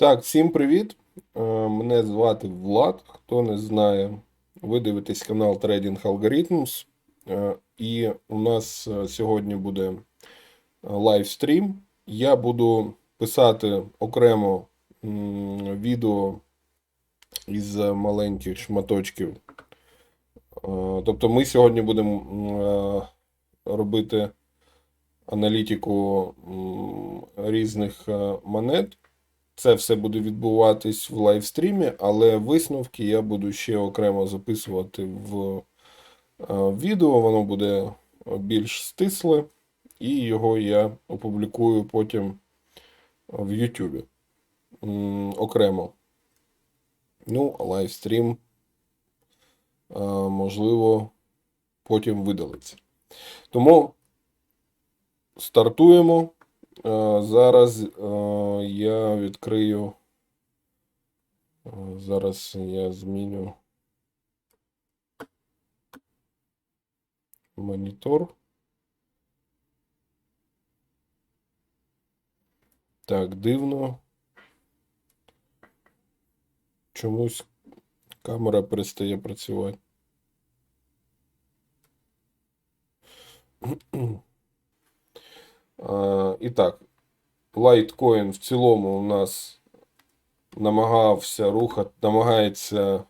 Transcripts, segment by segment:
Так, всім привіт. Е, Мене звати Влад. Хто не знає, ви дивитесь канал Trading Algorithms. Е, І у нас е, сьогодні буде лайвстрім. Я буду писати окремо відео із маленьких шматочків. Тобто ми сьогодні будемо робити аналітику різних монет. Це все буде відбуватись в лайвстрімі, але висновки я буду ще окремо записувати в е, відео. Воно буде більш стисле, і його я опублікую потім в М, окремо. Ну, лайвстрім, е, можливо, потім видалиться. Тому стартуємо. Е, Зараз е, я відкрию. е, Зараз я зміню монітор. Так, дивно. Чомусь камера перестає працювати. Е, І так, Litecoin в цілому у нас намагався рухати, намагається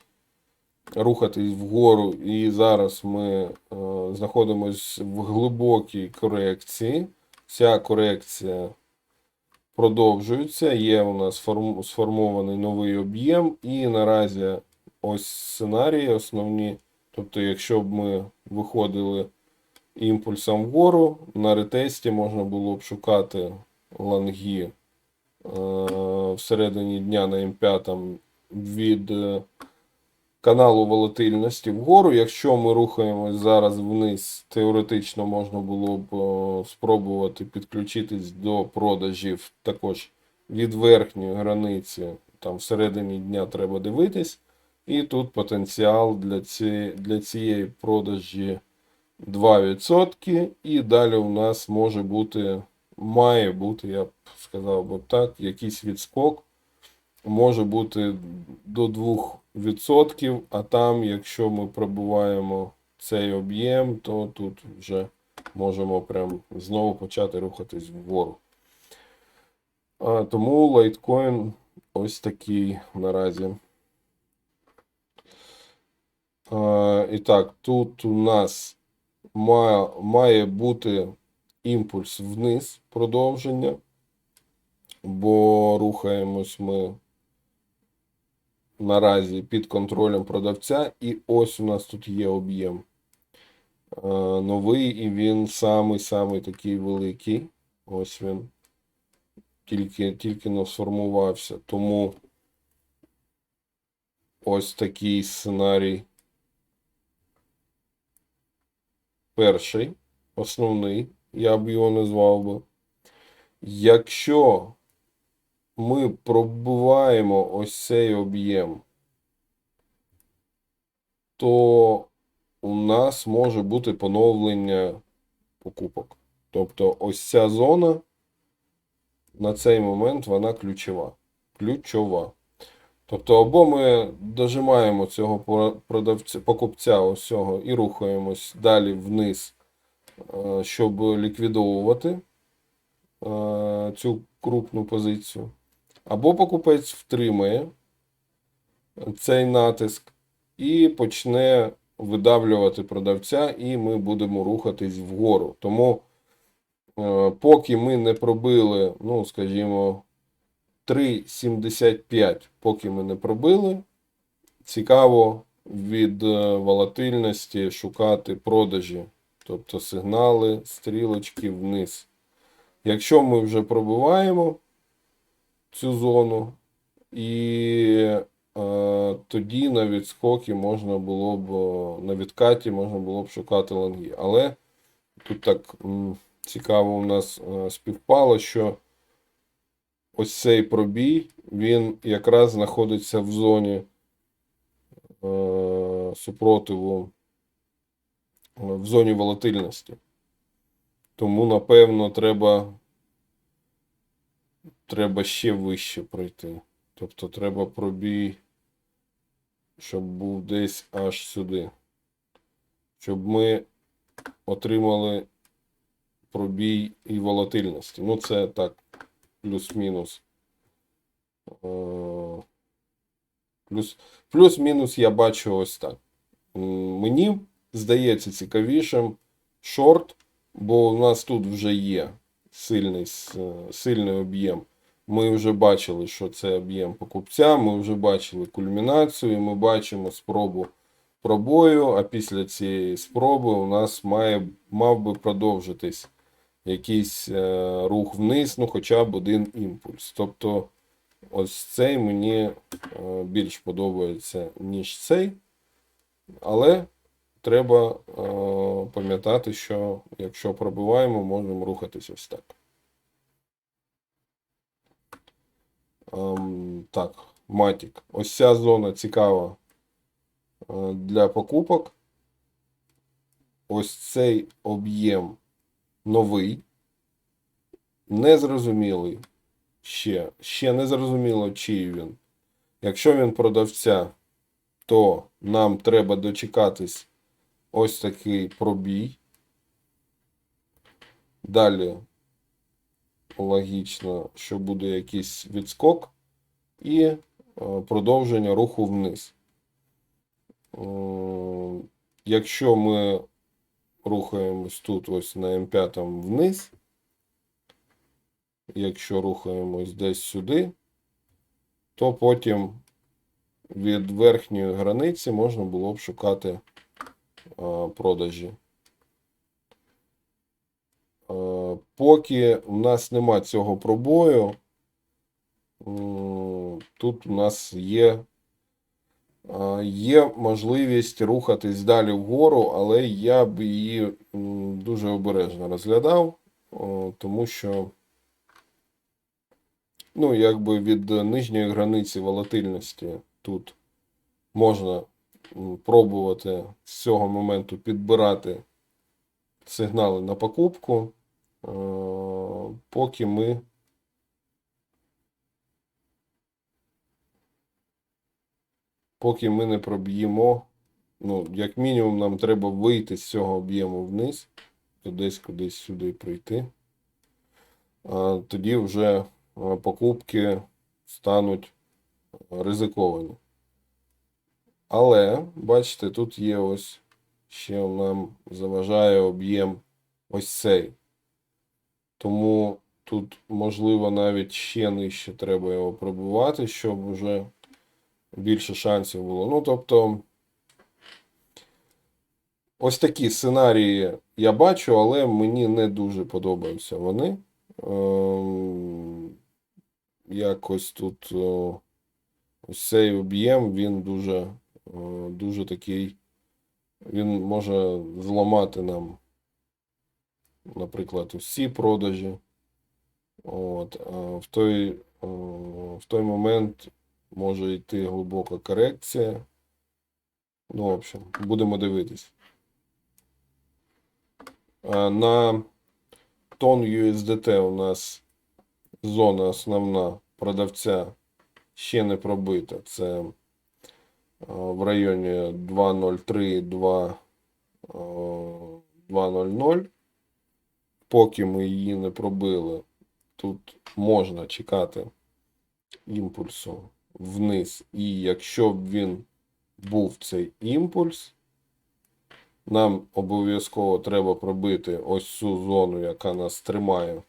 рухатись вгору, і зараз ми е, знаходимося в глибокій корекції. Ця корекція продовжується. Є у нас форм, сформований новий об'єм, і наразі ось сценарії основні. Тобто, якщо б ми виходили імпульсом вгору, на ретесті можна було б шукати лонги е, всередині дня на М5 від е, каналу волатильності вгору. Якщо ми рухаємось зараз вниз, теоретично можна було б е, спробувати підключитись до продажів також від верхньої границі. Там всередині дня треба дивитись. І тут потенціал для цієї, для цієї продажі 2%. І далі у нас може бути, має бути, я б сказав би так, якийсь відскок. Може бути до 2%, а там, якщо ми пробуваємо цей об'єм, то тут вже можемо прям знову почати рухатись вгору. А, тому лайткоін ось такий наразі. А, і так, тут у нас має, має бути імпульс вниз продовження, бо рухаємось ми наразі під контролем продавця, і ось у нас тут є об'єм е, новий, і він самий-самий такий великий. Ось він. Тільки, тільки не сформувався. Тому ось такий сценарій. Перший, основний, я б його назвав би. Якщо ми пробуваємо ось цей об'єм, то у нас може бути поновлення покупок. Тобто ось ця зона на цей момент вона ключова. Ключова. Тобто, або ми дожимаємо цього продавця, покупця ось і рухаємось далі вниз, е, щоб ліквідовувати е, цю крупну позицію. Або покупець втримає цей натиск і почне видавлювати продавця, і ми будемо рухатись вгору. Тому, е, поки ми не пробили, ну, скажімо, 3,75, поки ми не пробили, цікаво від е, волатильності шукати продажі, тобто сигнали, стрілочки вниз. Якщо ми вже пробиваємо цю зону, і е, тоді на відскокі можна було б, е, на відкаті можна було б шукати лонги. Але тут так цікаво у нас е, співпало, що ось цей пробій, він якраз знаходиться в зоні е, супротиву, в зоні волатильності. Тому, напевно, треба, треба ще вище пройти. Тобто треба пробій, щоб був десь аж сюди. Щоб ми отримали пробій і волатильності. Ну, це так, плюс-мінус. Е, Плюс, плюс-мінус я бачу ось так. Мені здається цікавішим шорт, бо у нас тут вже є сильний, сильний об'єм. Ми вже бачили, що це об'єм покупця, ми вже бачили кульмінацію, ми бачимо спробу пробою, а після цієї спроби у нас має, мав би продовжитись якийсь е, рух вниз, ну хоча б один імпульс. Тобто ось цей мені е, більш подобається, ніж цей. Але треба е, пам'ятати, що якщо пробиваємо, можемо рухатись ось так. Ем, так, матік. Ось ця зона цікава е, для покупок. Ось цей об'єм новий, незрозумілий ще, ще не зрозуміло, чий він. Якщо він продавця, то нам треба дочекатись ось такий пробій. Далі логічно, що буде якийсь відскок і е, продовження руху вниз. Е, Якщо ми рухаємось тут ось на М5 вниз, якщо рухаємось десь сюди, то потім від верхньої границі можна було б шукати продажі. Поки у нас нема цього пробою, тут у нас є, є можливість рухатись далі вгору, але я б її дуже обережно розглядав, тому що Ну, якби від нижньої границі волатильності тут можна пробувати з цього моменту підбирати сигнали на покупку, е, поки ми поки ми не проб'ємо. Ну, як мінімум, нам треба вийти з цього об'єму вниз, десь кудись сюди прийти. Тоді вже покупки стануть ризиковані. Але, бачите, тут є ось ще нам заважає об'єм ось цей. Тому тут, можливо, навіть ще нижче треба його пробувати, щоб вже більше шансів було. Ну, тобто, ось такі сценарії я бачу, але мені не дуже подобаються вони. Ем, Якось тут о, ось цей об'єм, він дуже, о, дуже такий, він може зламати нам, наприклад, усі продажі. От, а в той, в той момент може йти глибока корекція. Ну, в общем, будемо дивитись. На тон USDT у нас зона основна продавця ще не пробита. Це в районі 2.03, 2, е, 2.00. Поки ми її не пробили, тут можна чекати імпульсу вниз. І якщо б він був цей імпульс, нам обов'язково треба пробити ось цю зону, яка нас тримає,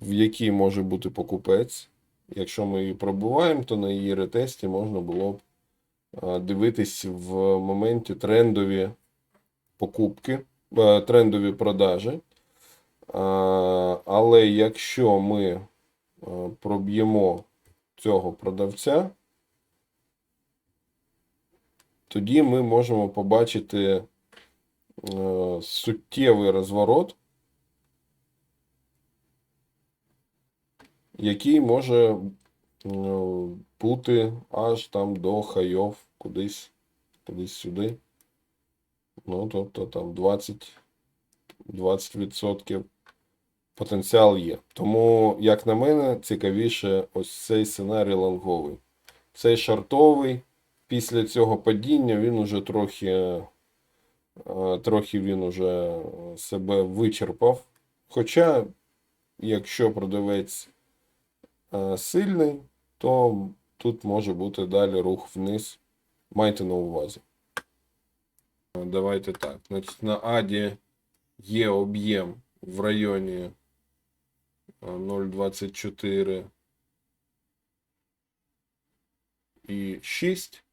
в якій може бути покупець. Якщо ми її пробуваємо, то на її ретесті можна було б дивитись в моменті трендові покупки, е, трендові продажі. Але якщо ми е, проб'ємо цього продавця, тоді ми можемо побачити е, суттєвий розворот, який може бути аж там до хайов кудись, кудись сюди. Ну, тобто там 20, 20% потенціал є. Тому, як на мене, цікавіше ось цей сценарій лонговий. Цей шартовий. Після цього падіння він уже трохи, е, трохи він уже себе вичерпав. Хоча, якщо продавець е, сильний, то тут може бути далі рух вниз. Майте на увазі. Давайте так. Значить, на Аді є об'єм в районі 0,24 і 6.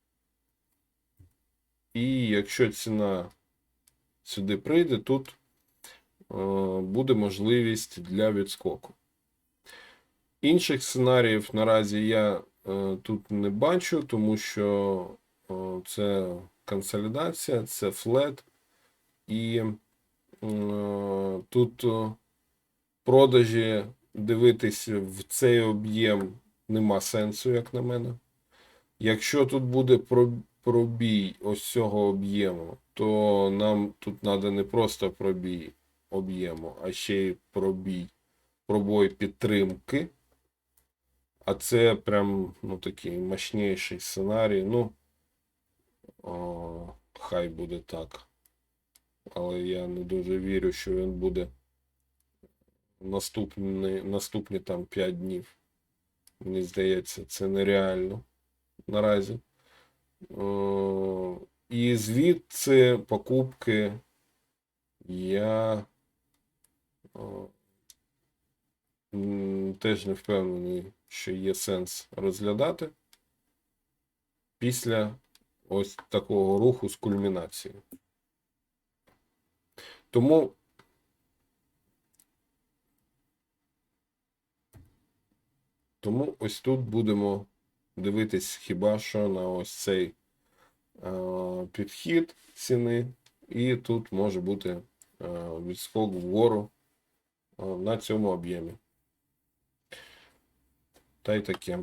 І якщо ціна сюди прийде, тут е, буде можливість для відскоку. Інших сценаріїв наразі я е, тут не бачу, тому що е, це консолідація, це флет, і тут продажі дивитись в цей об'єм нема сенсу, як на мене. Якщо тут буде пробій ось цього об'єму, то нам тут треба не просто пробій об'єму, а ще й пробій, пробой підтримки. А це прям ну, такий мощніший сценарій. Ну, о, хай буде так. Але я не дуже вірю, що він буде наступні, наступні там 5 днів. Мені здається, це нереально наразі. Е, І звідси покупки я е, теж не впевнений, що є сенс розглядати після ось такого руху з кульмінацією. Тому Тому ось тут будемо дивитись хіба що на ось цей е, підхід ціни, і тут може бути е, відскок вгору е, на цьому об'ємі. Та й таке.